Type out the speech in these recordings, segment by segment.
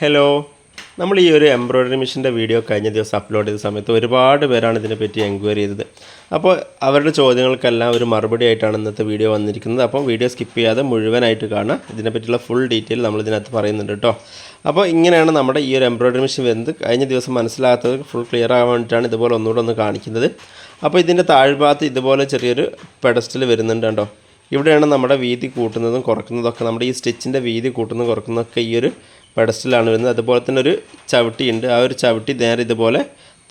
Hello നമ്മൾ ഈ ഒരു എംബ്രോയ്ഡറി മെഷീന്റെ വീഡിയോ കഴിഞ്ഞ ദിവസം അപ്ലോഡ് ചെയ്ത സമയത്ത് ഒരുപാട് പേരാണ് ഇതിനെപ്പറ്റി എൻക്വയറി ചെയ്തത്. അപ്പോൾ അവരുടെ ചോദ്യങ്ങൾക്കെല്ലാം ഒരു മറുപടി ആയിട്ടാണ് ഇന്നത്തെ വീഡിയോ വന്നിരിക്കുന്നത്. അപ്പോൾ വീഡിയോ സ്കിപ്പ് ചെയ്യാതെ മുഴുവനായിട്ട് കാണാം ഇതിനെപ്പറ്റിയുള്ള ഫുൾ ഡീറ്റെയിൽ നമ്മൾ ഇതിനകത്ത് പറയുന്നുണ്ട് കേട്ടോ. അപ്പോൾ ഇങ്ങനെയാണ് നമ്മുടെ ഈ ഒരു എംബ്രോയ്ഡറി മെഷീൻ വരുന്നത് കഴിഞ്ഞ ദിവസം മനസ്സിലാകാത്തത് ഫുൾ ക്ലിയർ ആകാൻ വേണ്ടിയിട്ടാണ് ഇതുപോലെ ഒന്നുകൂടെ ഒന്ന് കാണിക്കുന്നത്. അപ്പോൾ ഇതിന്റെ താഴ്ഭാഗത്ത് ഇതുപോലെ ചെറിയൊരു പെഡസ്റ്റൽ വരുന്നുണ്ട് കേട്ടോ ഇവിടെയാണ് നമ്മുടെ വീതി കൂട്ടുന്നതും കുറക്കുന്നതൊക്കെ നമ്മുടെ ഈ സ്റ്റിച്ചിന്റെ വീതി കൂട്ടുന്നതും കുറക്കുന്നതൊക്കെ ഈ ഒരു പെഡസ്റ്റലാണ് വരുന്നത്. അതുപോലെ തന്നെ ഒരു ചവിട്ടിയുണ്ട്. ആ ഒരു ചവിട്ടി നേരെ ഇതുപോലെ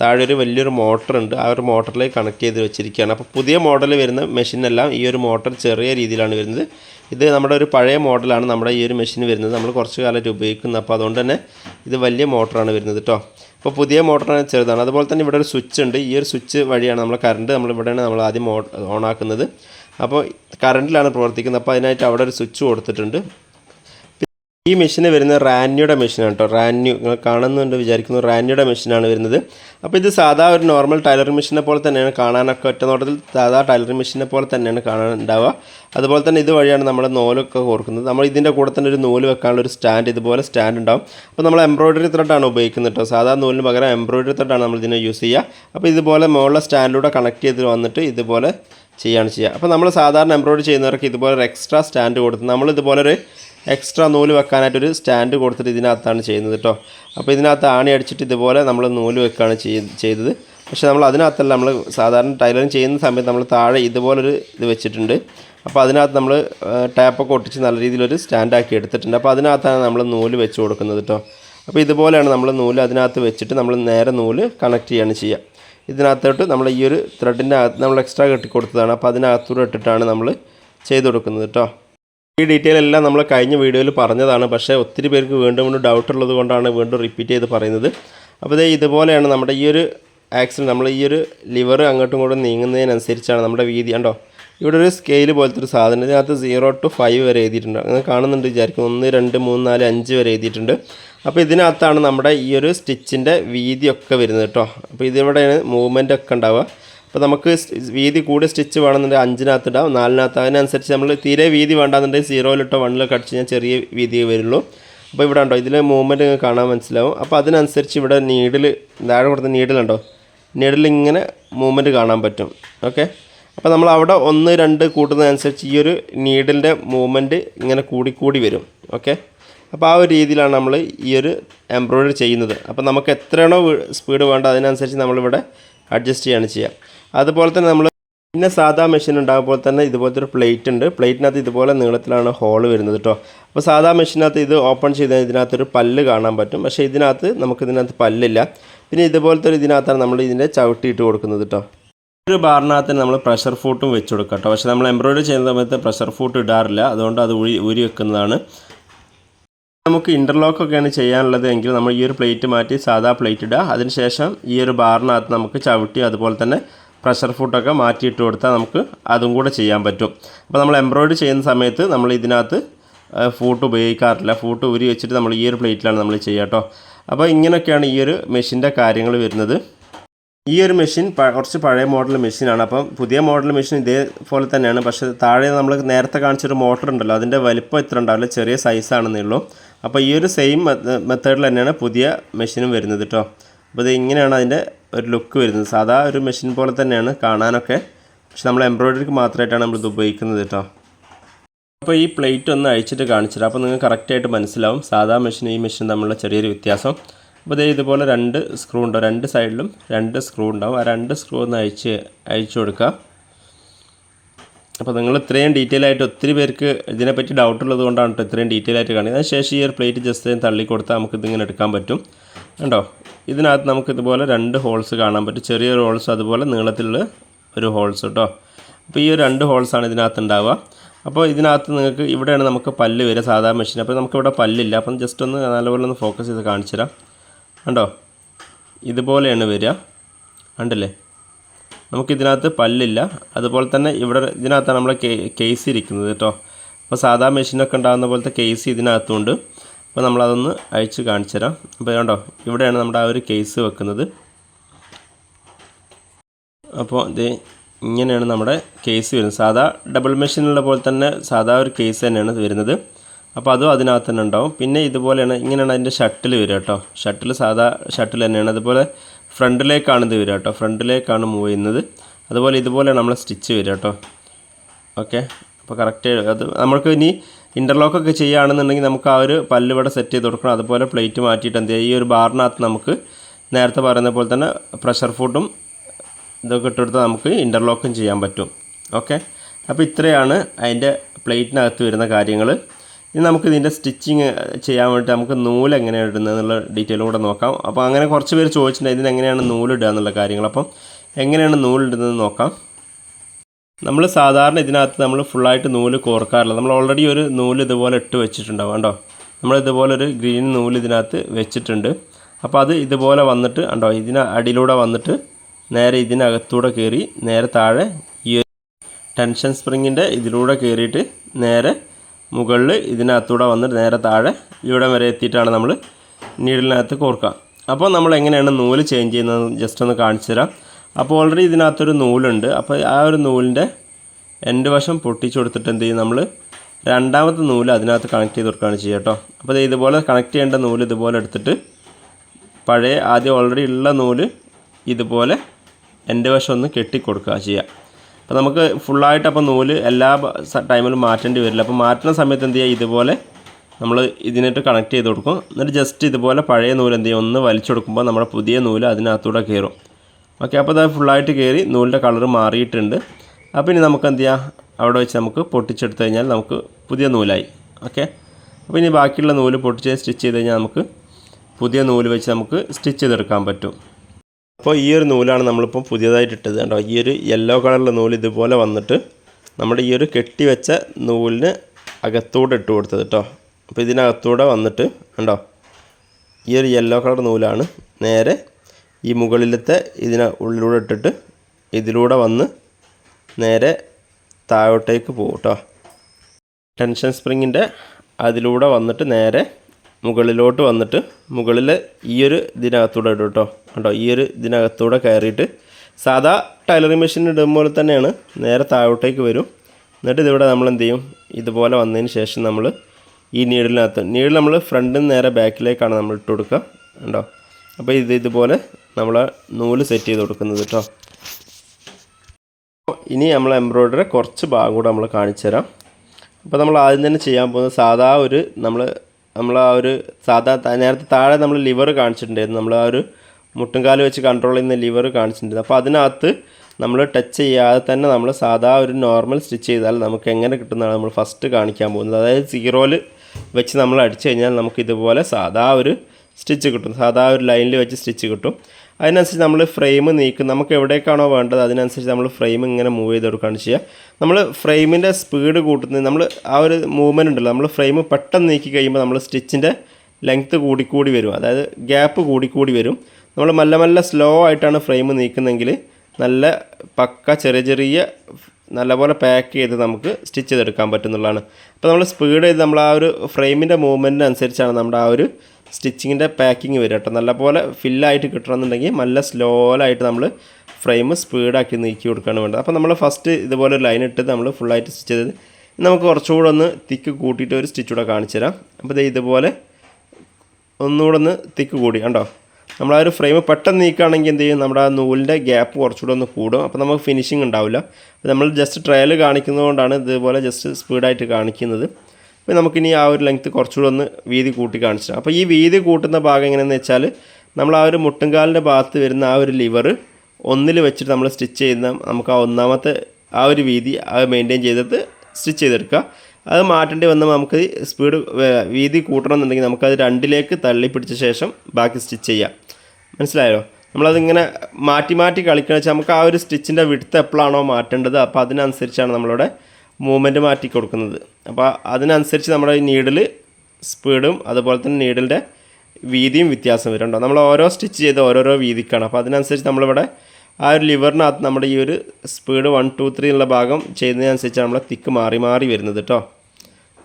താഴെ ഒരു വലിയൊരു മോട്ടർ ഉണ്ട്. ആ ഒരു മോട്ടറിലേക്ക് കണക്ട് ചെയ്ത് വെച്ചിരിക്കുകയാണ്. അപ്പോൾ പുതിയ മോഡൽ വരുന്ന മെഷീനെല്ലാം ഈ ഒരു മോട്ടർ ചെറിയ രീതിയിലാണ് വരുന്നത്. ഇത് നമ്മുടെ ഒരു പഴയ മോഡലാണ് നമ്മുടെ ഈ ഒരു മെഷീൻ വരുന്നത്. നമ്മൾ കുറച്ച് കാലമായിട്ട് ഉപയോഗിക്കുന്നത് അപ്പോൾ അതുകൊണ്ട് തന്നെ ഇത് വലിയ മോട്ടറാണ് വരുന്നത് കേട്ടോ അപ്പോൾ പുതിയ മോട്ടറാണ് ചെറുതാണ്. അതുപോലെ തന്നെ ഇവിടെ ഒരു സ്വിച്ച് ഉണ്ട്. ഈ ഒരു സ്വിച്ച് വഴിയാണ് നമ്മൾ കറണ്ട് നമ്മൾ ഇവിടെയാണ് നമ്മൾ ആദ്യം ഓൺ ആക്കുന്നത്. അപ്പോൾ കറണ്ടിലാണ് പ്രവർത്തിക്കുന്നത്. അപ്പോൾ അതിനായിട്ട് അവിടെ ഒരു സ്വിച്ച് കൊടുത്തിട്ടുണ്ട്. ഈ മെഷീന് വരുന്നത് റാന്യുടെ മെഷീനാണ് കേട്ടോ. റാന്യു. നിങ്ങൾ കാണുന്നുണ്ട് വിചാരിക്കുന്നു റാന്യുടെ മെഷീനാണ് വരുന്നത്. അപ്പോൾ ഇത് സാധാ ഒരു നോർമൽ ടൈലർ മെഷീനെ പോലെ തന്നെയാണ് കാണാനൊക്കെ ഒറ്റ നോട്ടത്തിൽ സാധാ ടൈലർ മെഷീനെ പോലെ തന്നെയാണ് കാണാനുണ്ടാവുക. അതുപോലെ തന്നെ ഇത് വഴിയാണ് നമ്മുടെ നൂലൊക്കെ കോർക്കുന്നത്. നമ്മൾ ഇതിന്റെ കൂടെ തന്നെ ഒരു നൂൽ വെക്കാനുള്ള ഒരു സ്റ്റാൻഡ് ഇതുപോലെ സ്റ്റാൻഡ് ഉണ്ടാവും. അപ്പോൾ നമ്മൾ എംബ്രോയിഡറി ത്രെഡാണ് ഉപയോഗിക്കുന്നത് കേട്ടോ. സാധാ നൂലിന് പകരം എംബ്രോയിഡറി ത്രെഡാണ് നമ്മൾ ഇതിനെ യൂസ് ചെയ്യുക. അപ്പോൾ ഇതുപോലെ മുകളിലെ സ്റ്റാൻഡിലൂടെ കണക്ട് ചെയ്ത് വന്നിട്ട് ഇതുപോലെ ചെയ്യാണ് ചെയ്യുക. അപ്പോൾ നമ്മൾ സാധാരണ എംബ്രോയിഡറി ചെയ്യുന്നവർക്ക് ഇതുപോലെ ഒരു എക്സ്ട്രാ സ്റ്റാൻഡ് കൊടുത്ത് നമ്മൾ ഇതുപോലെ ഒരു എക്സ്ട്രാ നൂൽ വെക്കാനായിട്ടൊരു സ്റ്റാൻഡ് കൊടുത്തിട്ട് ഇതിനകത്താണ് ചെയ്യുന്നത് കേട്ടോ. അപ്പോൾ ഇതിനകത്ത് ആണി അടിച്ചിട്ട് ഇതുപോലെ നമ്മൾ നൂൽ വെക്കുകയാണ് ചെയ്തത്. പക്ഷേ നമ്മൾ അതിനകത്തല്ല നമ്മൾ സാധാരണ ടൈലറിങ് ചെയ്യുന്ന സമയത്ത് നമ്മൾ താഴെ ഇതുപോലൊരു ഇത് വെച്ചിട്ടുണ്ട്. അപ്പോൾ അതിനകത്ത് നമ്മൾ ടാപ്പൊക്കെ ഒട്ടിച്ച് നല്ല രീതിയിലൊരു സ്റ്റാൻഡാക്കി എടുത്തിട്ടുണ്ട്. അപ്പോൾ അതിനകത്താണ് നമ്മൾ നൂൽ വെച്ച് കൊടുക്കുന്നത് കേട്ടോ. അപ്പോൾ ഇതുപോലെയാണ് നമ്മൾ നൂൽ അതിനകത്ത് വെച്ചിട്ട് നമ്മൾ നേരെ നൂൽ കണക്ട് ചെയ്യാണ് ചെയ്യുക. ഇതിനകത്തോട്ട് നമ്മൾ ഈ ഒരു ത്രെഡിന്റെ അകത്ത് നമ്മൾ എക്സ്ട്രാ കെട്ടി കൊടുത്തതാണ് അപ്പോൾ അതിനകത്തൂടെ ഇട്ടിട്ടാണ് നമ്മൾ ചെയ്ത് കൊടുക്കുന്നത് കേട്ടോ. ഈ ഡീറ്റെയിൽ എല്ലാം നമ്മൾ കഴിഞ്ഞ വീഡിയോയിൽ പറഞ്ഞതാണ്. പക്ഷേ ഒത്തിരി പേർക്ക് വീണ്ടും വീണ്ടും ഡൗട്ട് ഉള്ളത് കൊണ്ടാണ് വീണ്ടും റിപ്പീറ്റ് ചെയ്ത് പറയുന്നത്. അപ്പോൾ ദേ ഇതുപോലെയാണ് നമ്മുടെ ഈ ഒരു ആക്സിഡന്റ് നമ്മൾ ഈ ഒരു ലിവർ അങ്ങോട്ടും ഇങ്ങോട്ടും നീങ്ങുന്നതിനനുസരിച്ചാണ് നമ്മുടെ വീതി. കണ്ടോ? ഇവിടെ ഒരു സ്കെയിൽ പോലത്തെ ഒരു സാധനം. ഇതിനകത്ത് സീറോ ടു ഫൈവ് വരെ എഴുതിയിട്ടുണ്ട്. അങ്ങനെ കാണുന്നുണ്ട് വിചാരിക്കും. ഒന്ന് രണ്ട് മൂന്ന് നാല് അഞ്ച് വരെ എഴുതിയിട്ടുണ്ട്. അപ്പോൾ ഇതിനകത്താണ് നമ്മുടെ ഈ ഒരു സ്റ്റിച്ചിന്റെ വീതിയൊക്കെ വരുന്നത് കേട്ടോ. അപ്പോൾ ഇതിവിടെയാണ് മൂവ്മെന്റ് ഒക്കെ ഉണ്ടാവുക. അപ്പോൾ നമുക്ക് വീതി കൂടി സ്റ്റിച്ച് വേണമെന്നുണ്ടെങ്കിൽ അഞ്ചിനകത്തിടാം നാലിനകത്ത് അതിനനുസരിച്ച് നമ്മൾ തീരെ വീതി വേണ്ടാന്നുണ്ടെങ്കിൽ സീറോയിലിട്ടോ വണ്ണിലോ കടിച്ച് കഴിഞ്ഞാൽ ചെറിയ വീതിയേ വരുള്ളൂ. അപ്പോൾ ഇവിടെ ഉണ്ടോ ഇതിൽ മൂവ്മെന്റ് കാണാൻ മനസ്സിലാവും. അപ്പോൾ അതിനനുസരിച്ച് ഇവിടെ നീഡിൽ താഴെ കൊടുത്ത നീഡിലുണ്ടോ നീഡിൽ ഇങ്ങനെ മൂവ്മെന്റ് കാണാൻ പറ്റും. ഓക്കെ അപ്പോൾ നമ്മൾ അവിടെ ഒന്ന് രണ്ട് കൂട്ടുന്നതനുസരിച്ച് ഈ ഒരു നീഡിലിന്റെ മൂവ്മെന്റ് ഇങ്ങനെ കൂടി കൂടി വരും. ഓക്കെ അപ്പോൾ ആ ഒരു രീതിയിലാണ് നമ്മൾ ഈ ഒരു എംബ്രോയ്ഡറി ചെയ്യുന്നത്. അപ്പോൾ നമുക്ക് എത്രയാണോ സ്പീഡ് വേണ്ടത് അതിനനുസരിച്ച് നമ്മളിവിടെ അഡ്ജസ്റ്റ് ചെയ്യാണ് ചെയ്യുക. അതുപോലെ തന്നെ നമ്മൾ പിന്നെ സാധാ മെഷീൻ ഉണ്ടാകുമ്പോൾ തന്നെ ഇതുപോലത്തെ ഒരു പ്ലേറ്റ് ഉണ്ട്. പ്ലേറ്റിനകത്ത് ഇതുപോലെ നീളത്തിലാണ് ഹോൾ വരുന്നത് കേട്ടോ അപ്പോൾ സാധാ മെഷീനകത്ത് ഇത് ഓപ്പൺ ചെയ്താൽ ഇതിനകത്തൊരു പല്ല് കാണാൻ പറ്റും. പക്ഷേ ഇതിനകത്ത് നമുക്ക് ഇതിനകത്ത് പല്ലില്ല. പിന്നെ ഇതുപോലത്തെ ഒരു ഇതിനകത്താണ് നമ്മൾ ഇതിന്റെ ചവിട്ടിയിട്ട് കൊടുക്കുന്നത് കേട്ടോ ഒരു ബാറിനകത്ത് നമ്മൾ പ്രഷർ ഫൂട്ടും വെച്ച് കൊടുക്കാം കേട്ടോ പക്ഷേ നമ്മൾ എംബ്രോയിഡറി ചെയ്യുന്ന സമയത്ത് പ്രഷർ ഫൂട്ട് ഇടാറില്ല. അതുകൊണ്ട് അത് ഊരി ഊരി വെക്കുന്നതാണ്. നമുക്ക് ഇന്റർലോക്ക് ഒക്കെയാണ് ചെയ്യാനുള്ളത് എങ്കിൽ നമ്മൾ ഈ ഒരു പ്ലേറ്റ് മാറ്റി സാധാ പ്ലേറ്റ് ഇടുക. അതിനുശേഷം ഈ ഒരു ബാറിനകത്ത് നമുക്ക് ചവിട്ടി അതുപോലെ തന്നെ പ്രഷർ ഫുട്ടൊക്കെ മാറ്റിയിട്ട് കൊടുത്താൽ നമുക്ക് അതും കൂടെ ചെയ്യാൻ പറ്റും. അപ്പോൾ നമ്മൾ എംബ്രോയ്ഡറി ചെയ്യുന്ന സമയത്ത് നമ്മൾ ഇതിനകത്ത് ഫൂട്ട് ഉപയോഗിക്കാറില്ല. ഫൂട്ട് ഊരി വെച്ചിട്ട് നമ്മൾ ഈ ഒരു പ്ലേറ്റിലാണ് നമ്മൾ ചെയ്യുക കേട്ടോ. അപ്പോൾ ഇങ്ങനെയൊക്കെയാണ് ഈ ഒരു മെഷീന്റെ കാര്യങ്ങൾ വരുന്നത്. ഈ ഒരു മെഷീൻ കുറച്ച് പഴയ മോഡൽ മെഷീനാണ് അപ്പം പുതിയ മോഡൽ മെഷീൻ ഇതേപോലെ തന്നെയാണ്. പക്ഷേ താഴെ നമ്മൾ നേരത്തെ കാണിച്ചൊരു മോട്ടർ ഉണ്ടല്ലോ അതിന്റെ വലിപ്പം ഇത്ര ഉണ്ടാവില്ല. ചെറിയ സൈസാണെന്നേ ഉള്ളൂ. അപ്പോൾ ഈ ഒരു സെയിം മെത്തേഡിൽ തന്നെയാണ് പുതിയ മെഷീനും വരുന്നത് കേട്ടോ. അപ്പോൾ ഇത് ഇങ്ങനെയാണ് അതിന്റെ ഒരു ലുക്ക് വരുന്നത്. സാധാ ഒരു മെഷീൻ പോലെ തന്നെയാണ് കാണാനൊക്കെ. പക്ഷെ നമ്മൾ എംബ്രോയ്ഡറിക്ക് മാത്രമായിട്ടാണ് നമ്മളിത് ഉപയോഗിക്കുന്നത് കേട്ടോ അപ്പോൾ ഈ പ്ലേറ്റ് ഒന്ന് അഴിച്ചിട്ട് കാണിച്ചിട്ട് അപ്പോൾ നിങ്ങൾക്ക് കറക്റ്റായിട്ട് മനസ്സിലാവും. സാധാ മെഷീൻ ഈ മെഷീൻ തമ്മിലുള്ള ചെറിയൊരു വ്യത്യാസം. അപ്പോൾ ഇതേ ഇതുപോലെ രണ്ട് സ്ക്രൂ ഉണ്ടാവും രണ്ട് സൈഡിലും രണ്ട് സ്ക്രൂ ഉണ്ടാവും. ആ രണ്ട് സ്ക്രൂ ഒന്ന് അഴിച്ച് അഴിച്ചു കൊടുക്കുക അപ്പോൾ നിങ്ങൾ ഇത്രയും ഡീറ്റെയിൽ ആയിട്ട് ഒത്തിരി പേർക്ക് ഇതിനെപ്പറ്റി ഡൗട്ട് ഉള്ളത് കൊണ്ടാണ് ഇത്രയും ഡീറ്റെയിൽ ആയിട്ട് കാണിക്കുന്നത്. അതിന് ശേഷം ഈ ഒരു പ്ലേറ്റ് ജസ്റ്റ് തള്ളി കൊടുത്താൽ നമുക്കിതിങ്ങനെ എടുക്കാൻ പറ്റും. കണ്ടോ? ഇതിനകത്ത് നമുക്ക് ഇതുപോലെ രണ്ട് ഹോൾസ് കാണാൻ പറ്റും. ചെറിയൊരു ഹോൾസ് അതുപോലെ നീളത്തിലുള്ള ഒരു ഹോൾസ് കേട്ടോ അപ്പോൾ ഈ ഒരു രണ്ട് ഹോൾസാണ് ഇതിനകത്ത് ഉണ്ടാവുക. അപ്പോൾ ഇതിനകത്ത് നിങ്ങൾക്ക് ഇവിടെയാണ് നമുക്ക് പല്ല് വരിക സാധാരണ മെഷീൻ അപ്പോൾ നമുക്കിവിടെ പല്ലില്ല. അപ്പം ജസ്റ്റ് ഒന്ന് നല്ലപോലെ ഒന്ന് ഫോക്കസ് ചെയ്ത് കാണിച്ചു തരാം. കണ്ടോ? ഇതുപോലെയാണ് വരിക. കണ്ടില്ലേ? നമുക്കിതിനകത്ത് പല്ലില്ല. അതുപോലെ തന്നെ ഇവിടെ ഇതിനകത്താണ് നമ്മളെ കേസ് ഇരിക്കുന്നത് കേട്ടോ അപ്പോൾ സാധാ മെഷീനൊക്കെ ഉണ്ടാകുന്ന പോലത്തെ കേസ് ഇതിനകത്തുണ്ട്. അപ്പോൾ നമ്മളതൊന്ന് അഴിച്ച് കാണിച്ചു തരാം അപ്പോൾ കണ്ടോ ഇവിടെയാണ് നമ്മുടെ ആ ഒരു കേസ് വെക്കുന്നത്. അപ്പോൾ ഇത് ഇങ്ങനെയാണ് നമ്മുടെ കേസ് വരുന്നത്. സാധാ ഡബിൾ മെഷീനുള്ള പോലെ തന്നെ സാധാ ഒരു കേസ് തന്നെയാണ് വരുന്നത്. അപ്പോൾ അതും അതിനകത്ത് തന്നെ ഉണ്ടാവും. പിന്നെ ഇതുപോലെയാണ് ഇങ്ങനെയാണ് അതിന്റെ ഷട്ടിൽ വരിക കേട്ടോ. ഷട്ടിൽ സാധാ ഷട്ടിൽ തന്നെയാണ്. അതുപോലെ ഫ്രണ്ടിലേക്കാണ് ഇത് വരിക കേട്ടോ. ഫ്രണ്ടിലേക്കാണ് മൂവ് ചെയ്യുന്നത്. അതുപോലെ ഇതുപോലെയാണ് നമ്മൾ സ്റ്റിച്ച് വരിക കേട്ടോ. ഓക്കെ അപ്പോൾ കറക്റ്റ് അത് നമ്മൾക്ക് ഇനി ഇന്റർലോക്കൊക്കെ ചെയ്യുകയാണെന്നുണ്ടെങ്കിൽ നമുക്ക് ആ ഒരു പല്ല് ഇവിടെ സെറ്റ് ചെയ്ത് കൊടുക്കണം. അതുപോലെ പ്ലേറ്റ് മാറ്റിയിട്ട് എന്ത് ചെയ്യുക ഈ ഒരു ബാറിനകത്ത് നമുക്ക് നേരത്തെ പറയുന്ന പോലെ തന്നെ പ്രഷർ ഫുഡും ഇതൊക്കെ ഇട്ടെടുത്ത് നമുക്ക് ഇന്റർലോക്കും ചെയ്യാൻ പറ്റും. ഓക്കെ അപ്പോൾ ഇത്രയാണ് അതിന്റെ പ്ലേറ്റിനകത്ത് വരുന്ന കാര്യങ്ങൾ ഇനി നമുക്ക് ഇതിന്റെ സ്റ്റിച്ചിങ് ചെയ്യാൻ വേണ്ടി നമുക്ക് നൂൽ എങ്ങനെയാണ് ഇടുന്നത് എന്നുള്ള ഡീറ്റെയിൽ കൂടെ നോക്കാം. അപ്പോൾ അങ്ങനെ കുറച്ച് പേര് ചോദിച്ചിട്ടുണ്ട് ഇതിനെങ്ങനെയാണ് നൂലിടുക എന്നുള്ള കാര്യങ്ങൾ. അപ്പം എങ്ങനെയാണ് നൂലിടുന്നത് നോക്കാം. നമ്മൾ സാധാരണ ഇതിനകത്ത് നമ്മൾ ഫുള്ളായിട്ട് നൂൽ കോർക്കാറില്ല. നമ്മൾ ഓൾറെഡി ഒരു നൂൽ ഇതുപോലെ ഇട്ട് വെച്ചിട്ടുണ്ടാവും കണ്ടോ? നമ്മൾ ഇതുപോലെ ഒരു ഗ്രീൻ നൂൽ ഇതിനകത്ത് വെച്ചിട്ടുണ്ട്. അപ്പോൾ അത് ഇതുപോലെ വന്നിട്ട് കണ്ടോ? ഇതിന് അടിയിലൂടെ വന്നിട്ട് നേരെ ഇതിനകത്തൂടെ കയറി നേരെ താഴെ ഈ ടെൻഷൻ സ്പ്രിങ്ങിന്റെ ഇതിലൂടെ കയറിയിട്ട് നേരെ മുകളിൽ ഇതിനകത്തൂടെ വന്നിട്ട് നേരെ താഴെ ഇവിടെ വരെ എത്തിയിട്ടാണ് നമ്മൾ നീഡിലിനകത്ത് കോർക്കുക അപ്പോൾ നമ്മൾ എങ്ങനെയാണ് നൂൽ ചേഞ്ച് ചെയ്യുന്നത്? ജസ്റ്റ് ഒന്ന് കാണിച്ചു തരാം. അപ്പോൾ ഓൾറെഡി ഇതിനകത്തൊരു നൂലുണ്ട്. അപ്പോൾ ആ ഒരു നൂലിന്റെ എന്റെ വശം പൊട്ടിച്ചു കൊടുത്തിട്ട് എന്ത് ചെയ്യും നമ്മൾ രണ്ടാമത്തെ നൂൽ അതിനകത്ത് കണക്ട് ചെയ്ത് കൊടുക്കുകയാണ് ചെയ്യുക കേട്ടോ. അപ്പോൾ ഇതുപോലെ കണക്ട് ചെയ്യേണ്ട നൂൽ ഇതുപോലെ എടുത്തിട്ട് പഴയ ആദ്യം ഓൾറെഡി ഉള്ള നൂൽ ഇതുപോലെ എന്റെ വശം ഒന്ന് കെട്ടിക്കൊടുക്കുക ചെയ്യുക. അപ്പോൾ നമുക്ക് ഫുള്ളായിട്ട് അപ്പോൾ നൂൽ എല്ലാ ടൈമിലും മാറ്റേണ്ടി വരില്ല. അപ്പോൾ മാറ്റുന്ന സമയത്ത് എന്ത് ചെയ്യുക? ഇതുപോലെ നമ്മൾ ഇതിനായിട്ട് കണക്ട് ചെയ്ത് കൊടുക്കും. എന്നിട്ട് ജസ്റ്റ് ഇതുപോലെ പഴയ നൂൽ എന്ത് ചെയ്യും ഒന്ന് വലിച്ചെടുക്കുമ്പോൾ നമ്മുടെ പുതിയ നൂൽ അതിനകത്തൂടെ കയറും. ഓക്കെ അപ്പോൾ അത് ഫുള്ളായിട്ട് കയറി നൂലിന്റെ കളർ മാറിയിട്ടുണ്ട്. അപ്പോൾ ഇനി നമുക്ക് എന്ത് ചെയ്യാം? അവിടെ വെച്ച് നമുക്ക് പൊട്ടിച്ചെടുത്ത് കഴിഞ്ഞാൽ നമുക്ക് പുതിയ നൂലായി. ഓക്കെ അപ്പോൾ ഇനി ബാക്കിയുള്ള നൂൽ പൊട്ടിച്ച് സ്റ്റിച്ച് ചെയ്ത് കഴിഞ്ഞാൽ നമുക്ക് പുതിയ നൂൽ വെച്ച് നമുക്ക് സ്റ്റിച്ച് ചെയ്തെടുക്കാൻ പറ്റും. അപ്പോൾ ഈ ഒരു നൂലാണ് നമ്മളിപ്പോൾ പുതിയതായിട്ട് ഇട്ടത് കണ്ടോ? ഈ ഒരു യെല്ലോ കളറിലെ നൂൽ ഇതുപോലെ വന്നിട്ട് നമ്മുടെ ഈ ഒരു കെട്ടി വെച്ച നൂലിന് അകത്തൂടെ ഇട്ട് കൊടുത്തത് കേട്ടോ. അപ്പോൾ ഇതിനകത്തൂടെ വന്നിട്ട് കണ്ടോ? ഈ ഒരു യെല്ലോ കളർ നൂലാണ് നേരെ ഈ മുകളിലത്തെ ഇതിന് ഉള്ളിലൂടെ ഇട്ടിട്ട് ഇതിലൂടെ വന്ന് നേരെ താഴോട്ടേക്ക് പോകും കേട്ടോ ടെൻഷൻ സ്പ്രിങ്ങിന്റെ അതിലൂടെ വന്നിട്ട് നേരെ മുകളിലോട്ട് വന്നിട്ട് മുകളിൽ ഈയൊരു ഇതിനകത്തൂടെ ഇടും കേട്ടോ കേട്ടോ ഈ ഒരു ഇതിനകത്തൂടെ കയറിയിട്ട് സാധാ ടൈലറിംഗ് മെഷീൻ ഇടും പോലെ തന്നെയാണ്. നേരെ താഴോട്ടേക്ക് വരും. എന്നിട്ട് ഇതിവിടെ നമ്മൾ എന്ത് ചെയ്യും? ഇതുപോലെ വന്നതിന് ശേഷം നമ്മൾ ഈ നീഡിലിനകത്ത് നീഡിൽ നമ്മൾ ഫ്രണ്ടിൽ നിന്ന് നേരെ ബാക്കിലേക്കാണ് നമ്മൾ ഇട്ട് കൊടുക്കുക. ഉണ്ടോ അപ്പോൾ ഇത് ഇതുപോലെ നമ്മൾ നൂൽ സെറ്റ് ചെയ്ത് കൊടുക്കുന്നത് കേട്ടോ ഇനി നമ്മൾ എംബ്രോയ്ഡറി കുറച്ച് ഭാഗം കൂടെ നമ്മൾ കാണിച്ചു തരാം. അപ്പോൾ നമ്മൾ ആദ്യം തന്നെ ചെയ്യാൻ പോകുന്നത് സാധാ ഒരു നമ്മൾ നമ്മൾ ആ ഒരു സാധാ നേരത്തെ താഴെ നമ്മൾ ലിവർ കാണിച്ചിട്ടുണ്ടായിരുന്നു. നമ്മൾ ആ ഒരു മുട്ടുംകാൽ വെച്ച് കൺട്രോൾ ചെയ്യുന്ന ലിവർ കാണിച്ചിട്ടുണ്ടായിരുന്നു. അപ്പോൾ അതിനകത്ത് നമ്മൾ ടച്ച് ചെയ്യാതെ തന്നെ നമ്മൾ സാധാ ഒരു നോർമൽ സ്റ്റിച്ച് ചെയ്താൽ നമുക്ക് എങ്ങനെ കിട്ടുന്നതാണ് നമ്മൾ ഫസ്റ്റ് കാണിക്കാൻ പോകുന്നത്. അതായത് സീറോയിൽ വെച്ച് നമ്മൾ അടിച്ചു കഴിഞ്ഞാൽ നമുക്ക് ഇതുപോലെ സാധാ ഒരു സ്റ്റിച്ച് കിട്ടും. സാധാ ഒരു ലൈനിൽ വെച്ച് സ്റ്റിച്ച് കിട്ടും. അതിനനുസരിച്ച് നമ്മൾ ഫ്രെയിം നീക്കും നമുക്ക് എവിടേക്കാണോ വേണ്ടത് അതിനനുസരിച്ച് നമ്മൾ ഫ്രെയിം ഇങ്ങനെ മൂവ് ചെയ്ത് കൊടുക്കുകയാണ് ചെയ്യുക നമ്മൾ ഫ്രെയിമിന്റെ സ്പീഡ് കൂട്ടുന്നത് നമ്മൾ ആ ഒരു മൂവ്മെന്റ് ഉണ്ടല്ലോ നമ്മൾ ഫ്രെയിം പെട്ടെന്ന് നീക്കി കഴിയുമ്പോൾ നമ്മൾ സ്റ്റിച്ചിന്റെ ലെങ്ത്ത് കൂടിക്കൂടി വരും. അതായത് ഗ്യാപ്പ് കൂടിക്കൂടി വരും. നമ്മൾ മെല്ലെ മെല്ലെ സ്ലോ ആയിട്ടാണ് ഫ്രെയിം നീക്കുന്നതെങ്കിൽ നല്ല പക്ക ചെറിയ ചെറിയ നല്ലപോലെ പാക്ക് ചെയ്ത് നമുക്ക് സ്റ്റിച്ച് ചെയ്തെടുക്കാൻ പറ്റുന്നുള്ളതാണ്. അപ്പോൾ നമ്മൾ സ്പീഡ് ചെയ്ത് നമ്മൾ ആ ഒരു ഫ്രെയിമിന്റെ മൂവ്മെന്റ് അനുസരിച്ചാണ് നമ്മുടെ ആ ഒരു സ്റ്റിച്ചിങ്ങിന്റെ പാക്കിങ് വരിക കേട്ടോ. നല്ലപോലെ ഫില്ലായിട്ട് കിട്ടണമെന്നുണ്ടെങ്കിൽ നല്ല സ്ലോലായിട്ട് നമ്മൾ ഫ്രെയിം സ്പീഡാക്കി നീക്കി കൊടുക്കുകയാണ് വേണ്ടത്. അപ്പോൾ നമ്മൾ ഫസ്റ്റ് ഇതുപോലെ ലൈൻ ഇട്ട് നമ്മൾ ഫുള്ളായിട്ട് സ്റ്റിച്ച് ചെയ്ത് നമുക്ക് കുറച്ചുകൂടെ ഒന്ന് തിക്ക് കൂട്ടിയിട്ട് ഒരു സ്റ്റിച്ച് കൂടെ കാണിച്ചു തരാം അപ്പോൾ ഇതേ ഇതുപോലെ ഒന്നുകൂടെ ഒന്ന് തിക്ക് കൂടി കണ്ടോ? നമ്മൾ ആ ഒരു ഫ്രെയിം പെട്ടെന്ന് നീക്കുകയാണെങ്കിൽ എന്ത് ചെയ്യും? നമ്മുടെ ആ നൂലിന്റെ ഗ്യാപ്പ് കുറച്ചുകൂടെ ഒന്ന് കൂടും. അപ്പോൾ നമുക്ക് ഫിനിഷിംഗ് ഉണ്ടാവില്ല. നമ്മൾ ജസ്റ്റ് ട്രയൽ കാണിക്കുന്നതുകൊണ്ടാണ് ഇതുപോലെ ജസ്റ്റ് സ്പീഡായിട്ട് കാണിക്കുന്നത്. അപ്പോൾ നമുക്കിനി ആ ഒരു ലെങ്ത്ത് കുറച്ചുകൂടെ ഒന്ന് വീതി കൂട്ടി കാണിച്ചു അപ്പോൾ ഈ വീതി കൂട്ടുന്ന ഭാഗം എങ്ങനെയെന്ന് വെച്ചാൽ നമ്മൾ ആ ഒരു മുട്ടുംകാലിന്റെ ഭാഗത്ത് വരുന്ന ആ ഒരു ലിവർ ഒന്നിൽ വെച്ചിട്ട് നമ്മൾ സ്റ്റിച്ച് ചെയ്യുന്ന നമുക്ക് ആ ഒന്നാമത്തെ ആ ഒരു വീതി അത് മെയിന്റെയിൻ ചെയ്തിട്ട് സ്റ്റിച്ച് ചെയ്തെടുക്കുക. അത് മാറ്റേണ്ടി വന്നാൽ നമുക്ക് സ്പീഡ് വീതി കൂട്ടണമെന്നുണ്ടെങ്കിൽ നമുക്കത് രണ്ടിലേക്ക് തള്ളി പിടിച്ച ശേഷം ബാക്കി സ്റ്റിച്ച് ചെയ്യാം. മനസ്സിലായോ? നമ്മളതിങ്ങനെ മാറ്റി മാറ്റി കളിക്കണം വെച്ചാൽ നമുക്ക് ആ ഒരു സ്റ്റിച്ചിന്റെ വിടുത്ത് എപ്പോഴാണോ മാറ്റേണ്ടത് അപ്പോൾ അതിനനുസരിച്ചാണ് നമ്മളിവിടെ മൂവ്മെന്റ് മാറ്റി കൊടുക്കുന്നത്. അപ്പോൾ അതിനനുസരിച്ച് നമ്മുടെ ഈ നീഡിൽ സ്പീഡും അതുപോലെ തന്നെ നീഡിലിന്റെ വീതിയും വ്യത്യാസം വരുന്നുണ്ടോ. നമ്മൾ ഓരോ സ്റ്റിച്ച് ചെയ്ത് ഓരോരോ വീതിക്കാണ്. അപ്പോൾ അതിനനുസരിച്ച് നമ്മളിവിടെ ആ ഒരു ലിവറിനകത്ത് നമ്മുടെ ഈ ഒരു സ്പീഡ് വൺ ടു ത്രീ എന്നുള്ള ഭാഗം ചെയ്യുന്നതിനനുസരിച്ചാണ് നമ്മളെ തിക്ക് മാറി മാറി വരുന്നത് കേട്ടോ.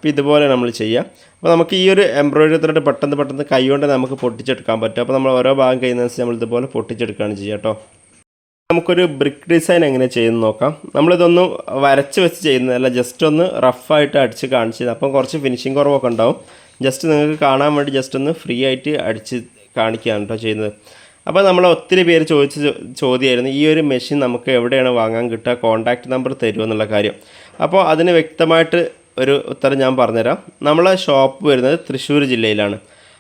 അപ്പോൾ ഇതുപോലെ നമ്മൾ ചെയ്യാം. അപ്പോൾ നമുക്ക് ഈ ഒരു എംബ്രോയിഡറി ത്രെഡ് പെട്ടെന്ന് പെട്ടെന്ന് കൈകൊണ്ട് നമുക്ക് പൊട്ടിച്ചെടുക്കാൻ പറ്റും. അപ്പോൾ നമ്മൾ ഓരോ ഭാഗം കഴിയുന്നതനുസരിച്ച് നമ്മൾ ഇതുപോലെ പൊട്ടിച്ചെടുക്കുകയാണ് ചെയ്യുക കേട്ടോ. നമുക്കൊരു ബ്രിക്ക് ഡിസൈൻ എങ്ങനെ ചെയ്യുന്നു നോക്കാം. നമ്മളിതൊന്നും വരച്ച് വെച്ച് ചെയ്യുന്നതല്ല ജസ്റ്റ് ഒന്ന് റഫായിട്ട് അടിച്ച് കാണിച്ചത് അപ്പം കുറച്ച് ഫിനിഷിങ് കുറവൊക്കെ ഉണ്ടാവും. ജസ്റ്റ് നിങ്ങൾക്ക് കാണാൻ വേണ്ടി ജസ്റ്റ് ഒന്ന് ഫ്രീ ആയിട്ട് അടിച്ച് കാണിക്കുകയാണ് കേട്ടോ ചെയ്യുന്നത്. അപ്പോൾ നമ്മൾ ഒത്തിരി പേര് ചോദിച്ച ചോദ്യമായിരുന്നു ഈ ഒരു മെഷീൻ നമുക്ക് എവിടെയാണ് വാങ്ങാൻ കിട്ടുക? കോൺടാക്റ്റ് നമ്പർ തരുമോ എന്നുള്ള കാര്യം. അപ്പോൾ അതിന് വ്യക്തമായിട്ട് ഒരു ഉത്തരം ഞാൻ പറഞ്ഞുതരാം. നമ്മളെ ഷോപ്പ് വരുന്നത് തൃശ്ശൂർ ജില്ലയിലാണ്.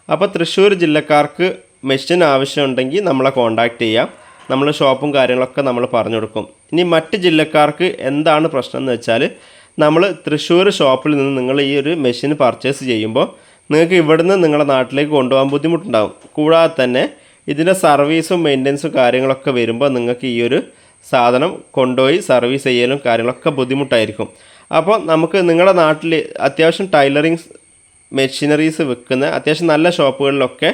അപ്പോൾ തൃശ്ശൂർ ജില്ലക്കാർക്ക് മെഷീൻ ആവശ്യമുണ്ടെങ്കിൽ നമ്മളെ കോൺടാക്റ്റ് ചെയ്യാം. നമ്മൾ ഷോപ്പും കാര്യങ്ങളൊക്കെ നമ്മൾ പറഞ്ഞു കൊടുക്കും. ഇനി മറ്റ് ജില്ലക്കാർക്ക് എന്താണ് പ്രശ്നം എന്ന് വെച്ചാൽ നമ്മൾ തൃശ്ശൂർ ഷോപ്പിൽ നിന്ന് നിങ്ങൾ ഈ ഒരു മെഷീൻ പർച്ചേസ് ചെയ്യുമ്പോൾ നിങ്ങൾക്ക് ഇവിടുന്ന് നിങ്ങളുടെ നാട്ടിലേക്ക് കൊണ്ടുപോകാൻ ബുദ്ധിമുട്ടുണ്ടാകും കൂടാതെ തന്നെ ഇതിന്റെ സർവീസും മെയിന്റനൻസും കാര്യങ്ങളൊക്കെ വരുമ്പോൾ നിങ്ങൾക്ക് ഈ ഒരു സാധനം കൊണ്ടുപോയി സർവീസ് ചെയ്യലും കാര്യങ്ങളൊക്കെ ബുദ്ധിമുട്ടായിരിക്കും. അപ്പോൾ നമുക്ക് നിങ്ങളുടെ നാട്ടിൽ അത്യാവശ്യം ടൈലറിങ് മെഷീനറീസ് വിൽക്കുന്ന അത്യാവശ്യം നല്ല ഷോപ്പുകളിലൊക്കെ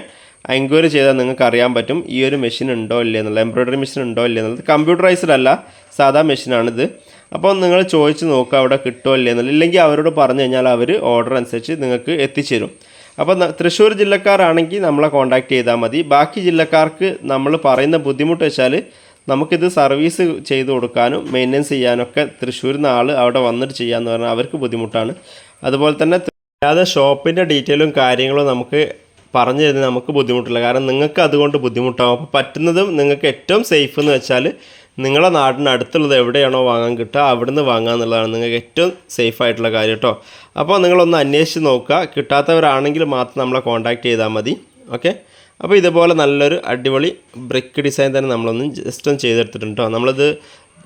എൻക്വയറി ചെയ്താൽ നിങ്ങൾക്ക് അറിയാൻ പറ്റും ഈ ഒരു മെഷീൻ ഉണ്ടോ ഇല്ലേ എന്നുള്ളത് എംബ്രോയ്ഡറി മെഷീൻ ഉണ്ടോ ഇല്ലേ എന്നുള്ളത്. കമ്പ്യൂട്ടറൈസ്ഡ് അല്ല സാധാ മെഷീനാണിത് അപ്പോൾ നിങ്ങൾ ചോദിച്ച് നോക്കുക അവിടെ കിട്ടുമോ ഇല്ലേ എന്നുള്ളത്. ഇല്ലെങ്കിൽ അവരോട് പറഞ്ഞു കഴിഞ്ഞാൽ അവർ ഓർഡർ അനുസരിച്ച് നിങ്ങൾക്ക് എത്തിച്ചേരും. അപ്പോൾ തൃശ്ശൂർ ജില്ലക്കാരാണെങ്കിൽ നമ്മളെ കോൺടാക്ട് ചെയ്താൽ മതി. ബാക്കി ജില്ലക്കാർക്ക് നമ്മൾ പറയുന്ന ബുദ്ധിമുട്ട് വെച്ചാൽ നമുക്കിത് സർവീസ് ചെയ്ത് കൊടുക്കാനും മെയിന്റെനൻസ് ചെയ്യാനൊക്കെ തൃശ്ശൂരിൽ നിന്ന് ആൾ അവിടെ വന്നിട്ട് ചെയ്യാന്ന് പറഞ്ഞാൽ അവർക്ക് ബുദ്ധിമുട്ടാണ്. അതുപോലെ തന്നെ അല്ലാതെ ഷോപ്പിന്റെ ഡീറ്റെയിലും കാര്യങ്ങളും നമുക്ക് പറഞ്ഞു തരുന്നത് നമുക്ക് ബുദ്ധിമുട്ടില്ല. കാരണം നിങ്ങൾക്ക് അതുകൊണ്ട് ബുദ്ധിമുട്ടാവും. അപ്പോൾ പറ്റുന്നതും നിങ്ങൾക്ക് ഏറ്റവും സേഫ് എന്ന് വെച്ചാൽ നിങ്ങളുടെ നാടിന് അടുത്തുള്ളത് എവിടെയാണോ വാങ്ങാൻ കിട്ടുക അവിടുന്ന് വാങ്ങുക എന്നുള്ളതാണ് നിങ്ങൾക്ക് ഏറ്റവും സേഫ് ആയിട്ടുള്ള കാര്യം കേട്ടോ. അപ്പോൾ നിങ്ങളൊന്ന് അന്വേഷിച്ച് നോക്കുക. കിട്ടാത്തവരാണെങ്കിൽ മാത്രം നമ്മളെ കോൺടാക്റ്റ് ചെയ്താൽ മതി. ഓക്കെ അപ്പോൾ ഇതുപോലെ നല്ലൊരു അടിപൊളി ബ്രിക്ക് ഡിസൈൻ തന്നെ നമ്മളൊന്ന് ജസ്റ്റ് ഒന്ന് ചെയ്തെടുത്തിട്ടുണ്ട് നമ്മളിത്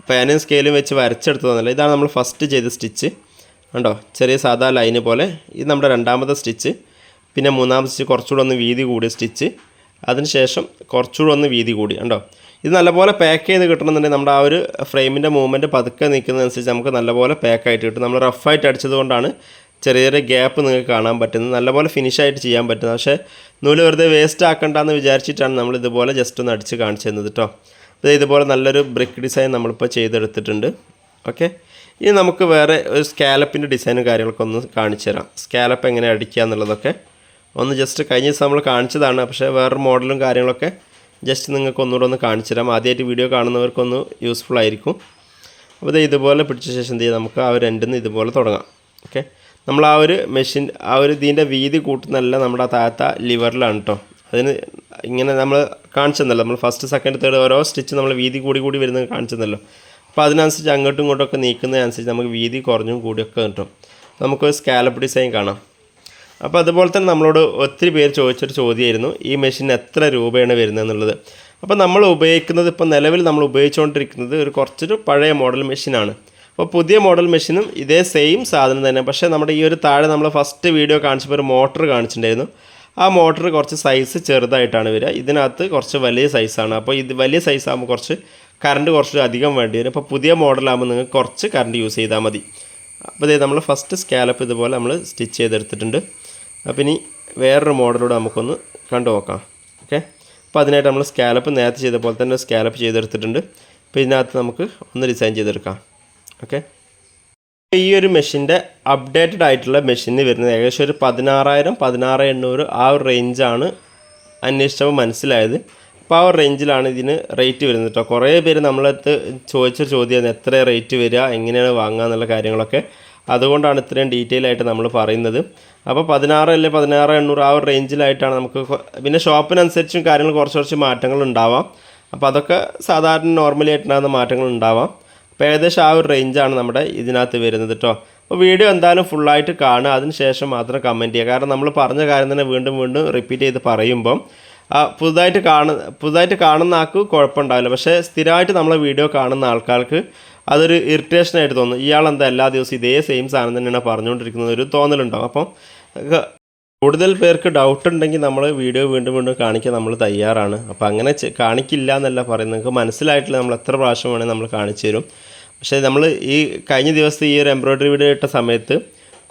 പാനും സ്കെയിലും വെച്ച് വരച്ചെടുത്തതെന്നല്ല ഇതാണ് നമ്മൾ ഫസ്റ്റ് ചെയ്ത സ്റ്റിച്ച് കണ്ടോ? ചെറിയ സാധാ ലൈന് പോലെ. ഇത് നമ്മുടെ രണ്ടാമത്തെ സ്റ്റിച്ച് പിന്നെ മൂന്നാമത്തെ സ്റ്റിച്ച് കുറച്ചുകൂടെ ഒന്ന് വീതി കൂടിയ സ്റ്റിച്ച് അതിനുശേഷം കുറച്ചുകൂടെ ഒന്ന് വീതി കൂടി. കണ്ടോ? ഇത് നല്ലപോലെ പാക്ക് ചെയ്ത് കിട്ടണമെന്നുണ്ടെങ്കിൽ നമ്മുടെ ആ ഒരു ഫ്രെയിമിന്റെ മൂവ്മെന്റ് പതുക്കെ നിൽക്കുന്നതനുസരിച്ച് നമുക്ക് നല്ലപോലെ പാക്കായിട്ട് കിട്ടും. നമ്മൾ റഫായിട്ട് അടിച്ചത് കൊണ്ടാണ് ചെറിയ ചെറിയ ഗ്യാപ്പ് നിങ്ങൾക്ക് കാണാൻ പറ്റുന്നത് നല്ലപോലെ ഫിനിഷായിട്ട് ചെയ്യാൻ പറ്റുന്നത് പക്ഷേ നൂൽ വെറുതെ വേസ്റ്റ് ആക്കണ്ടെന്ന് വിചാരിച്ചിട്ടാണ് നമ്മൾ ഇതുപോലെ ജസ്റ്റ് ഒന്ന് അടിച്ച് കാണിച്ചു തന്നത് കേട്ടോ അത് ഇതുപോലെ നല്ലൊരു ബ്രിക്ക് ഡിസൈൻ നമ്മളിപ്പോൾ ചെയ്തെടുത്തിട്ടുണ്ട്. ഓക്കെ ഇനി നമുക്ക് വേറെ ഒരു സ്കാലപ്പിന്റെ ഡിസൈനും കാര്യങ്ങളൊക്കെ ഒന്ന് കാണിച്ചു തരാം. സ്കാലപ്പ് എങ്ങനെ അടിക്കുക എന്നുള്ളതൊക്കെ ഒന്ന് ജസ്റ്റ് കഴിഞ്ഞ ദിവസം നമ്മൾ കാണിച്ചതാണ്. പക്ഷേ വേറെ മോഡലും കാര്യങ്ങളൊക്കെ ജസ്റ്റ് നിങ്ങൾക്ക് ഒന്നുകൂടെ ഒന്ന് കാണിച്ചു തരാം. ആദ്യമായിട്ട് വീഡിയോ കാണുന്നവർക്കൊന്ന് യൂസ്ഫുൾ ആയിരിക്കും. അപ്പോൾ ഇത് ഇതുപോലെ പിടിച്ച ശേഷം എന്ത് ചെയ്യാം നമുക്ക് ആ ഒരു നിന്ന് ഇതുപോലെ തുടങ്ങാം. ഓക്കെ നമ്മൾ ആ ഒരു മെഷീൻ ആ ഒരു ഇതിന്റെ വീതി കൂട്ടുന്നതല്ല നമ്മുടെ ആ താഴത്ത ലിവറിലാണ് കേട്ടോ അതിന് ഇങ്ങനെ നമ്മൾ കാണിച്ചെന്നല്ലോ. നമ്മൾ ഫസ്റ്റ് സെക്കൻഡ് തേർഡ് ഓരോ സ്റ്റിച്ച് നമ്മൾ വീതി കൂടി കൂടി വരുന്നത് കാണിച്ചെന്നല്ലോ. അപ്പോൾ അതിനനുസരിച്ച് അങ്ങോട്ടും ഇങ്ങോട്ടും ഒക്കെ നീക്കുന്നതനുസരിച്ച് നമുക്ക് വീതി കുറഞ്ഞും കൂടിയൊക്കെ കിട്ടും. നമുക്കൊരു സ്കാലപ്പ് ഡിസൈൻ കാണാം. അപ്പോൾ അതുപോലെ തന്നെ നമ്മളോട് ഒത്തിരി പേര് ചോദിച്ചൊരു ചോദ്യമായിരുന്നു ഈ മെഷീൻ എത്ര രൂപയാണ് വരുന്നത് എന്നുള്ളത് അപ്പോൾ നമ്മൾ ഉപയോഗിക്കുന്നത് ഇപ്പോൾ നിലവിൽ നമ്മൾ ഉപയോഗിച്ചുകൊണ്ടിരിക്കുന്നത് ഒരു കുറച്ചൊരു പഴയ മോഡൽ മെഷീനാണ് അപ്പോൾ പുതിയ മോഡൽ മെഷീനും ഇതേ സെയിം സാധനം തന്നെ. പക്ഷേ നമ്മുടെ ഈ ഒരു താഴെ നമ്മൾ ഫസ്റ്റ് വീഡിയോ കാണിച്ചപ്പോൾ ഒരു മോട്ടർ കാണിച്ചിട്ടുണ്ടായിരുന്നു. ആ മോട്ടർ കുറച്ച് സൈസ് ചെറുതായിട്ടാണ് വരിക. ഇതിനകത്ത് കുറച്ച് വലിയ സൈസാണ് അപ്പോൾ ഇത് വലിയ സൈസ് ആകുമ്പോൾ കുറച്ച് കറണ്ട് കുറച്ച് അധികം വേണ്ടി വരും. അപ്പോൾ പുതിയ മോഡലാകുമ്പോൾ നിങ്ങൾക്ക് കുറച്ച് കറണ്ട് യൂസ് ചെയ്താൽ മതി. അപ്പോൾ ഇതേ നമ്മൾ ഫസ്റ്റ് സ്കാലപ്പ് ഇതുപോലെ നമ്മൾ സ്റ്റിച്ച് ചെയ്തെടുത്തിട്ടുണ്ട്. അപ്പോൾ ഇനി വേറൊരു മോഡലൂടെ നമുക്കൊന്ന് കണ്ടു നോക്കാം. ഓക്കെ അപ്പോൾ അതിനായിട്ട് നമ്മൾ സ്കാലപ്പ് നേരത്തെ ചെയ്ത പോലെ തന്നെ സ്കാലപ്പ് ചെയ്തെടുത്തിട്ടുണ്ട്. അപ്പോൾ ഇതിനകത്ത് നമുക്ക് ഒന്ന് ഡിസൈൻ ചെയ്തെടുക്കാം. ഓക്കെ ഈ ഒരു മെഷീന്റെ അപ്ഡേറ്റഡ് ആയിട്ടുള്ള മെഷീന് വരുന്നത് ഏകദേശം ഒരു പതിനാറായിരം പതിനാറ് എണ്ണൂറ് ആ ഒരു റേഞ്ചാണ് അന്വേഷിച്ചപ്പോൾ മനസ്സിലായത്. അപ്പോൾ ആ ഒരു റേഞ്ചിലാണ് ഇതിന് റേറ്റ് വരുന്നത് കേട്ടോ. കുറേ പേര് നമ്മളടുത്ത് ചോദിച്ച ചോദ്യം എത്ര റേറ്റ് വരിക എങ്ങനെയാണ് വാങ്ങുക എന്നുള്ള കാര്യങ്ങളൊക്കെ. അതുകൊണ്ടാണ് ഇത്രയും ഡീറ്റെയിൽ ആയിട്ട് നമ്മൾ പറയുന്നത്. അപ്പോൾ പതിനാറ് അല്ലെ പതിനാറ് എണ്ണൂറ് ആ ഒരു റേഞ്ചിലായിട്ടാണ് നമുക്ക് പിന്നെ ഷോപ്പിനനുസരിച്ചും കാര്യങ്ങൾ കുറച്ച് കുറച്ച് മാറ്റങ്ങൾ ഉണ്ടാവാം. അപ്പോൾ അതൊക്കെ സാധാരണ നോർമലി ആയിട്ടുണ്ടാകുന്ന മാറ്റങ്ങൾ ഉണ്ടാവാം. അപ്പോൾ ഏകദേശം ആ ഒരു റേഞ്ചാണ് നമ്മുടെ ഇതിനകത്ത് വരുന്നത് കേട്ടോ അപ്പോൾ വീഡിയോ എന്തായാലും ഫുള്ളായിട്ട് കാണുക. അതിന് ശേഷം മാത്രം കമന്റ് ചെയ്യുക. കാരണം നമ്മൾ പറഞ്ഞ കാര്യം തന്നെ വീണ്ടും വീണ്ടും റിപ്പീറ്റ് ചെയ്ത് പറയുമ്പം പുതുതായിട്ട് കാണ പുതുതായിട്ട് കാണുന്ന ആൾക്ക് കുഴപ്പമുണ്ടാവില്ല. പക്ഷേ സ്ഥിരമായിട്ട് നമ്മളെ വീഡിയോ കാണുന്ന ആൾക്കാർക്ക് അതൊരു ഇറിറ്റേഷനായിട്ട് തോന്നും. ഇയാൾ എന്താ എല്ലാ ദിവസവും ഇതേ സെയിം സാധനം തന്നെയാണ് പറഞ്ഞുകൊണ്ടിരിക്കുന്നത്. ഒരു തോന്നലുണ്ടാവും. അപ്പം കൂടുതൽ പേർക്ക് ഡൗട്ട് ഉണ്ടെങ്കിൽ നമ്മൾ വീഡിയോ വീണ്ടും വീണ്ടും കാണിക്കാൻ നമ്മൾ തയ്യാറാണ്. അപ്പോൾ അങ്ങനെ കാണിക്കില്ല എന്നല്ല പറയുന്നത്. നിങ്ങൾക്ക് മനസ്സിലായിട്ടില്ല നമ്മൾ എത്ര പ്രാവശ്യം വേണമെങ്കിൽ നമ്മൾ കാണിച്ചു തരും. പക്ഷേ നമ്മൾ ഈ കഴിഞ്ഞ ദിവസത്തെ ഈ ഒരു എംബ്രോയ്ഡറി വീഡിയോ ഇട്ട സമയത്ത്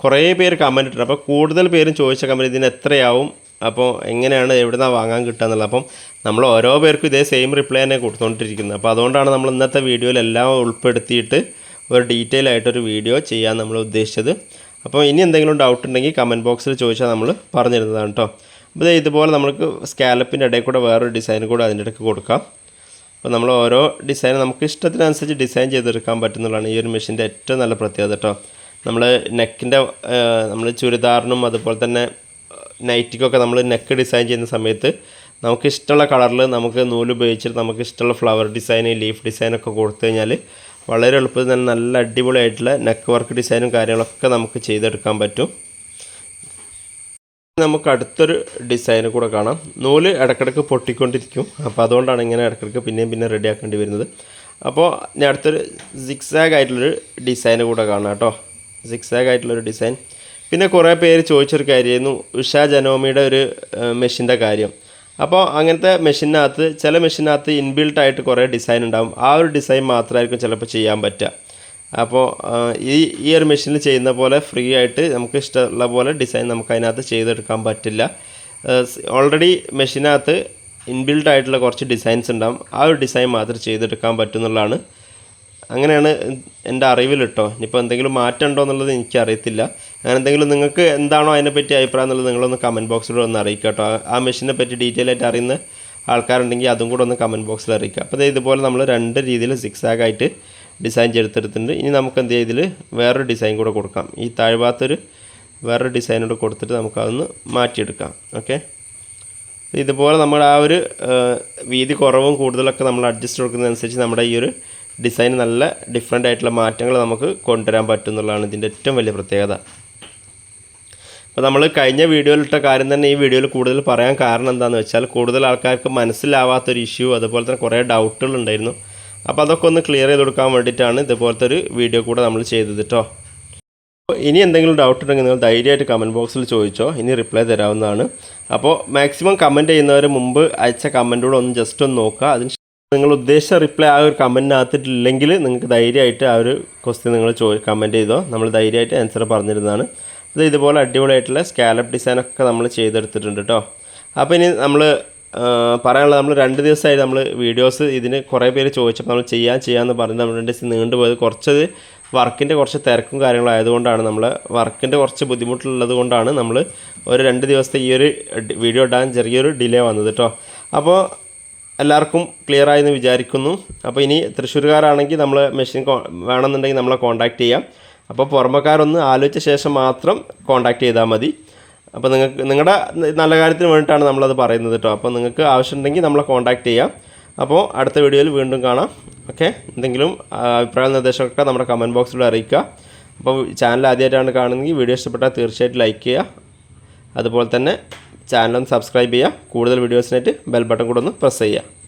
കുറേ പേര് കമന്റ് ഇട്ടുണ്ട് അപ്പോൾ കൂടുതൽ പേരും ചോദിച്ച കമന്റ് ഇതിന് എത്രയാവും? അപ്പോൾ എങ്ങനെയാണ് എവിടുന്നാണ് വാങ്ങാൻ കിട്ടുക എന്നുള്ളത്. അപ്പം നമ്മൾ ഓരോ പേർക്കും ഇതേ സെയിം റിപ്ലൈ തന്നെ കൊടുത്തുകൊണ്ടിരിക്കുന്നത് അപ്പോൾ അതുകൊണ്ടാണ് നമ്മൾ ഇന്നത്തെ വീഡിയോയിലെല്ലാം ഉൾപ്പെടുത്തിയിട്ട് ഒരു ഡീറ്റെയിൽ ആയിട്ടൊരു വീഡിയോ ചെയ്യാൻ നമ്മൾ ഉദ്ദേശിച്ചത്. അപ്പോൾ ഇനി എന്തെങ്കിലും ഡൗട്ട് ഉണ്ടെങ്കിൽ കമന്റ് ബോക്സിൽ ചോദിച്ചാൽ നമ്മൾ പറഞ്ഞിരുന്നതാണ് കേട്ടോ അപ്പോൾ ഇതേ ഇതുപോലെ നമുക്ക് സ്കാലപ്പിന്റെ ഇടയിൽ കൂടെ വേറൊരു ഡിസൈൻ കൂടെ അതിന്റെ ഇടയ്ക്ക് കൊടുക്കാം. അപ്പോൾ നമ്മൾ ഓരോ ഡിസൈൻ നമുക്ക് ഇഷ്ടത്തിനനുസരിച്ച് ഡിസൈൻ ചെയ്തെടുക്കാൻ പറ്റുന്നതാണ് ഈ ഒരു മെഷീന്റെ ഏറ്റവും നല്ല പ്രത്യേകത കേട്ടോ നമ്മൾ നെക്കിന്റെ നമ്മൾ ചുരിദാറിനും അതുപോലെ തന്നെ നൈറ്റിക്കൊക്കെ നമ്മൾ നെക്ക് ഡിസൈൻ ചെയ്യുന്ന സമയത്ത് നമുക്ക് ഇഷ്ടമുള്ള കളറിൽ നമുക്ക് നൂൽ ഉപയോഗിച്ചിട്ട് നമുക്ക് ഇഷ്ടമുള്ള ഫ്ലവർ ഡിസൈൻ ലീഫ് ഡിസൈനൊക്കെ കൊടുത്തു കഴിഞ്ഞാൽ വളരെ എളുപ്പത്തിൽ തന്നെ നല്ല അടിപൊളിയായിട്ടുള്ള നെക്ക് വർക്ക് ഡിസൈനും കാര്യങ്ങളൊക്കെ നമുക്ക് ചെയ്തെടുക്കാൻ പറ്റും. നമുക്ക് അടുത്തൊരു ഡിസൈൻ കൂടെ കാണാം. നൂൽ ഇടക്കിടക്ക് പൊട്ടിക്കൊണ്ടിരിക്കും. അപ്പോൾ അതുകൊണ്ടാണ് ഇങ്ങനെ ഇടക്കിടക്ക് പിന്നെയും പിന്നെ റെഡി ആക്കേണ്ടി വരുന്നത്. അപ്പോൾ ഞാൻ അടുത്തൊരു സിക്സാഗ് ആയിട്ടുള്ളൊരു ഡിസൈൻ കൂടെ കാണാം കേട്ടോ. സിക്സാഗ് ആയിട്ടുള്ളൊരു ഡിസൈൻ പിന്നെ കുറേ പേര് ചോദിച്ചൊരു കാര്യമായിരുന്നു. ഉഷ ജനോമിയുടെ ഒരു മെഷീന്റെ കാര്യം. അപ്പോൾ അങ്ങനത്തെ മെഷീനകത്ത് ചില മെഷീനകത്ത് ഇൻബിൽട്ട് ആയിട്ട് കുറേ ഡിസൈൻ ഉണ്ടാകും ആ ഒരു ഡിസൈൻ മാത്രമായിരിക്കും ചിലപ്പോൾ ചെയ്യാൻ പറ്റുക. അപ്പോൾ ഈ ഈ ഒരു മെഷീനിൽ ചെയ്യുന്ന പോലെ ഫ്രീ ആയിട്ട് നമുക്ക് ഇഷ്ടമുള്ള പോലെ ഡിസൈൻ നമുക്ക് അതിനകത്ത് ചെയ്തെടുക്കാൻ പറ്റില്ല. ഓൾറെഡി മെഷീനകത്ത് ഇൻബിൽട്ട് ആയിട്ടുള്ള കുറച്ച് ഡിസൈൻസ് ഉണ്ടാകും ആ ഒരു ഡിസൈൻ മാത്രം ചെയ്തെടുക്കാൻ പറ്റുന്നുള്ളതാണ്. അങ്ങനെയാണ് എന്റെ അറിവിൽ കേട്ടോ ഇനിയിപ്പോൾ എന്തെങ്കിലും മാറ്റം ഉണ്ടോ എന്നുള്ളത് എനിക്കറിയത്തില്ല. അങ്ങനെ എന്തെങ്കിലും നിങ്ങൾക്ക് എന്താണോ അതിനെപ്പറ്റി അഭിപ്രായം എന്നുള്ളത് നിങ്ങളൊന്ന് കമന്റ് ബോക്സിലൂടെ ഒന്ന് അറിയിക്കുക കേട്ടോ. ആ- മെഷീനെ പറ്റി ഡീറ്റെയിൽ ആയിട്ട് അറിയുന്ന ആൾക്കാരുണ്ടെങ്കിൽ അതും കൂടെ ഒന്ന് കമന്റ് ബോക്സിൽ അറിയിക്കുക അപ്പോൾ ഇതുപോലെ നമ്മൾ രണ്ട് രീതിയിൽ സിക്സ് ആയിട്ട് ഡിസൈൻ ചെയ്തെടുത്തിട്ടുണ്ട്. ഇനി നമുക്ക് എന്ത് ചെയ്തിൽ വേറൊരു ഡിസൈൻ കൂടെ കൊടുക്കാം. ഈ താഴ്ഭാഗത്തൊരു വേറൊരു ഡിസൈൻ കൂടെ കൊടുത്തിട്ട് നമുക്കതൊന്ന് മാറ്റിയെടുക്കാം. ഓക്കെ ഇതുപോലെ നമ്മൾ ആ ഒരു വീതി കുറവും കൂടുതലൊക്കെ നമ്മൾ അഡ്ജസ്റ്റ് കൊടുക്കുന്നതനുസരിച്ച് നമ്മുടെ ഈ ഒരു ഡിസൈൻ നല്ല ഡിഫറെന്റ് ആയിട്ടുള്ള മാറ്റങ്ങൾ നമുക്ക് കൊണ്ടുവരാൻ പറ്റും എന്നുള്ളതാണ് ഇതിന്റെ ഏറ്റവും വലിയ പ്രത്യേകത. അപ്പോൾ നമ്മൾ കഴിഞ്ഞ വീഡിയോയിലിട്ട കാര്യം തന്നെ ഈ വീഡിയോയിൽ കൂടുതൽ പറയാൻ കാരണം എന്താണെന്ന് വെച്ചാൽ കൂടുതൽ ആൾക്കാർക്ക് മനസ്സിലാവാത്തൊരു ഇഷ്യൂ അതുപോലെ തന്നെ കുറേ ഡൗട്ടുകൾ ഉണ്ടായിരുന്നു. അപ്പോൾ അതൊക്കെ ഒന്ന് ക്ലിയർ ചെയ്ത് കൊടുക്കാൻ വേണ്ടിയിട്ടാണ് ഇതുപോലത്തെ ഒരു വീഡിയോ കൂടെ നമ്മൾ ചെയ്തത് കേട്ടോ ഇനി എന്തെങ്കിലും ഡൗട്ട് ഉണ്ടെങ്കിൽ നിങ്ങൾ ധൈര്യമായിട്ട് കമന്റ് ബോക്സിൽ ചോദിച്ചോ. ഇനി റിപ്ലൈ തരാവുന്നതാണ്. അപ്പോൾ മാക്സിമം കമന്റ് ചെയ്യുന്നവർ മുമ്പ് അയച്ച കമന്റൂടെ ഒന്ന് ജസ്റ്റ് ഒന്ന് നോക്കുക. അതിന് നിങ്ങൾ ഉദ്ദേശിച്ച റിപ്ലൈ ആ ഒരു കമന്റിനകത്തിട്ടില്ലെങ്കിൽ നിങ്ങൾക്ക് ധൈര്യമായിട്ട് ആ ഒരു ക്വസ്റ്റ്യൻ നിങ്ങൾ ചോ കമന്റ് ചെയ്തോ. നമ്മൾ ധൈര്യമായിട്ട് ആൻസർ പറഞ്ഞിരുന്നതാണ്. ഇത് ഇതുപോലെ അടിപൊളിയായിട്ടുള്ള സ്കാലപ്പ് ഡിസൈൻ ഒക്കെ നമ്മൾ ചെയ്തെടുത്തിട്ടുണ്ട് കേട്ടോ അപ്പോൾ ഇനി നമ്മൾ പറയാനുള്ളത് നമ്മൾ രണ്ട് ദിവസമായി നമ്മൾ വീഡിയോസ് ഇതിന് കുറേ പേര് ചോദിച്ചപ്പോൾ നമ്മൾ ചെയ്യാൻ ചെയ്യാമെന്ന് പറഞ്ഞ് നമ്മൾ രണ്ട് ദിവസം നീണ്ടുപോയത് കുറച്ചത് വർക്കിന്റെ കുറച്ച് തിരക്കും കാര്യങ്ങളും ആയതുകൊണ്ടാണ് നമ്മൾ വർക്കിന്റെ കുറച്ച് ബുദ്ധിമുട്ടുള്ളത് കൊണ്ടാണ് നമ്മൾ ഒരു രണ്ട് ദിവസത്തെ ഈ ഒരു വീഡിയോ ഇടാൻ ചെറിയൊരു ഡിലേ വന്നത് കേട്ടോ അപ്പോൾ എല്ലാവർക്കും ക്ലിയർ ആയെന്ന് വിചാരിക്കുന്നു. അപ്പോൾ ഇനി തൃശ്ശൂർകാരാണെങ്കിൽ നമ്മൾ മെഷീൻ വേണമെന്നുണ്ടെങ്കിൽ നമ്മളെ കോൺടാക്റ്റ് ചെയ്യാം. അപ്പോൾ പുറമക്കാരൊന്ന് ആലോചിച്ച ശേഷം മാത്രം കോൺടാക്റ്റ് ചെയ്താൽ മതി. അപ്പോൾ നിങ്ങൾക്ക് നിങ്ങളുടെ നല്ല കാര്യത്തിന് വേണ്ടിയിട്ടാണ് നമ്മളത് പറയുന്നത് കേട്ടോ അപ്പോൾ നിങ്ങൾക്ക് ആവശ്യമുണ്ടെങ്കിൽ നമ്മളെ കോൺടാക്റ്റ് ചെയ്യാം. അപ്പോൾ അടുത്ത വീഡിയോയിൽ വീണ്ടും കാണാം. ഓക്കെ? എന്തെങ്കിലും അഭിപ്രായ നിർദ്ദേശമൊക്കെ നമ്മുടെ കമന്റ് ബോക്സിലൂടെ അറിയിക്കുക. അപ്പോൾ ചാനൽ ആദ്യമായിട്ടാണ് കാണുന്നതെങ്കിൽ വീഡിയോ ഇഷ്ടപ്പെട്ടാൽ തീർച്ചയായിട്ടും ലൈക്ക് ചെയ്യുക. അതുപോലെ തന്നെ ചാനലൊന്ന് സബ്സ്ക്രൈബ് ചെയ്യുക. കൂടുതൽ വീഡിയോസിനായിട്ട് ബെൽ ബട്ടൺ കൂടെ ഒന്ന് പ്രസ് ചെയ്യുക.